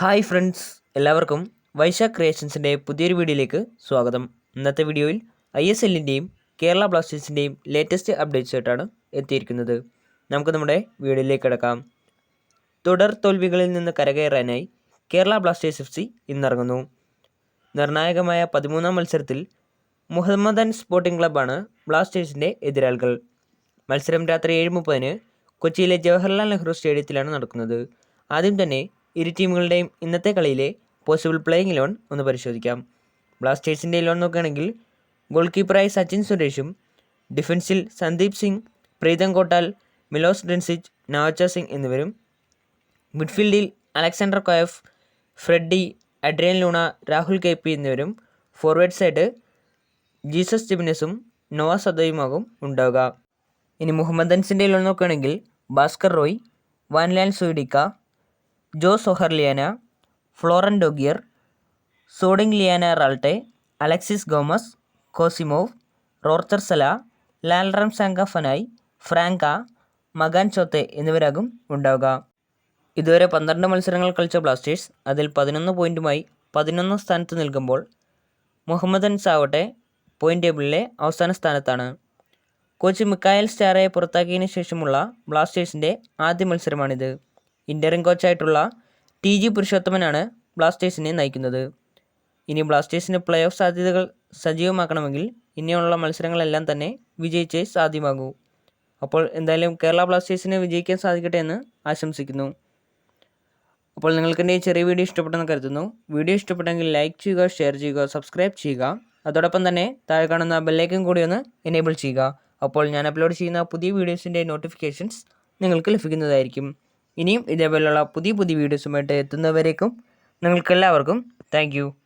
Hi friends എല്ലാവർക്കും വൈശാഖ് ക്രിയേഷൻസിന്റെ പുതിയൊരു വീഡിയോയിലേക്ക് സ്വാഗതം. ഇന്നത്തെ വീഡിയോയിൽ ഐ എസ് എല്ലിന്റെയും കേരള ബ്ലാസ്റ്റേഴ്സിന്റെയും ലേറ്റസ്റ്റ് അപ്ഡേറ്റ്സ് ആയിട്ടാണ് എത്തിയിരിക്കുന്നത്. നമുക്ക് നമ്മുടെ വീഡിയോയിലേക്ക് കിടക്കാം. തുടർ തോൽവികളിൽ നിന്ന് കരകയറാനായി കേരള ബ്ലാസ്റ്റേഴ്സ് എഫ് സി ഇന്നിറങ്ങുന്നു. നിർണായകമായ പതിമൂന്നാം മത്സരത്തിൽ മുഹമ്മദൻ സ്പോർട്ടിംഗ് ക്ലബ്ബാണ് ബ്ലാസ്റ്റേഴ്സിന്റെ എതിരാളികൾ. മത്സരം രാത്രി ഏഴ് മുപ്പതിന് കൊച്ചിയിലെ ജവഹർലാൽ നെഹ്റു സ്റ്റേഡിയത്തിലാണ് നടക്കുന്നത്. ആദ്യം തന്നെ ഇരു ടീമുകളുടെയും ഇന്നത്തെ കളിയിലെ പോസിബിൾ പ്ലേയിങ് ഇലവൻ ഒന്ന് പരിശോധിക്കാം. ബ്ലാസ്റ്റേഴ്സിന്റെ ഇലവൻ നോക്കുകയാണെങ്കിൽ ഗോൾ കീപ്പറായി സച്ചിൻ സുരേഷും ഡിഫൻസിൽ സന്ദീപ് സിംഗ് പ്രീതം കോട്ടാൽ മിലോസ് ഡെൻസിച്ച് നവച്ച സിംഗ് എന്നിവരും മിഡ്ഫീൽഡിൽ Alexandre Coeff Freddy Adrian Luna Rahul K P എന്നിവരും ഫോർവേഡ് സൈഡ് ജീസസ് ജിബിനസും നോവ സദയുമാകും ഉണ്ടാവുക. ഇനി മുഹമ്മദൻസിന്റെ ഇലവൻ നോക്കുകയാണെങ്കിൽ ഭാസ്കർ റോയ് വാൻലാൽ സുയിഡിക്ക ജോസ് ഒഹർലിയാന Florent ഡോഗിയർ Zoding Liana Ralte Alexis Gomez Kasimov റോർച്ചർ സല ലാൽറം സാങ്ക ഫനായ് ഫ്രാങ്ക മകാൻ ചോത്തെ എന്നിവരാകും ഉണ്ടാവുക. ഇതുവരെ പന്ത്രണ്ട് മത്സരങ്ങൾ കളിച്ച ബ്ലാസ്റ്റേഴ്സ് അതിൽ പതിനൊന്ന് പോയിന്റുമായി പതിനൊന്ന് സ്ഥാനത്ത് നിൽക്കുമ്പോൾ മുഹമ്മദൻ ആവട്ടെ പോയിന്റ് ടേബിളിലെ അവസാന സ്ഥാനത്താണ്. കോച്ച് മിക്കായൽ സ്റ്റാറയെ പുറത്താക്കിയതിനു ശേഷമുള്ള ബ്ലാസ്റ്റേഴ്സിന്റെ ആദ്യ മത്സരമാണിത്. ഇന്ററിംഗ് കോച്ചായിട്ടുള്ള ടി ജി പുരുഷോത്തമനാണ് ബ്ലാസ്റ്റേഴ്സിനെ നയിക്കുന്നത്. ഇനി ബ്ലാസ്റ്റേഴ്സിന് പ്ലേ ഓഫ് സാധ്യതകൾ സജീവമാക്കണമെങ്കിൽ ഇനിയുള്ള മത്സരങ്ങളെല്ലാം തന്നെ വിജയിച്ചേ സാധ്യമാകൂ. അപ്പോൾ എന്തായാലും കേരള ബ്ലാസ്റ്റേഴ്സിന് വിജയിക്കാൻ സാധിക്കട്ടെ എന്ന് ആശംസിക്കുന്നു. അപ്പോൾ നിങ്ങൾക്ക് എന്റെ ഈ ചെറിയ വീഡിയോ ഇഷ്ടപ്പെട്ടെന്ന് കരുതുന്നു. വീഡിയോ ഇഷ്ടപ്പെട്ടെങ്കിൽ ലൈക്ക് ചെയ്യുക ഷെയർ ചെയ്യുക സബ്സ്ക്രൈബ് ചെയ്യുക. അതോടൊപ്പം തന്നെ താഴെ കാണുന്ന ബെല്ലൈക്കൻ കൂടി ഒന്ന് എനേബിൾ ചെയ്യുക. അപ്പോൾ ഞാൻ അപ്ലോഡ് ചെയ്യുന്ന പുതിയ വീഡിയോസിന്റെ നോട്ടിഫിക്കേഷൻസ് നിങ്ങൾക്ക് ലഭിക്കുന്നതായിരിക്കും. ഇനിയും ഇതേപോലെയുള്ള പുതിയ പുതിയ വീഡിയോസുമായിട്ട് എത്തുന്നവരേക്കും നിങ്ങൾക്കെല്ലാവർക്കും താങ്ക്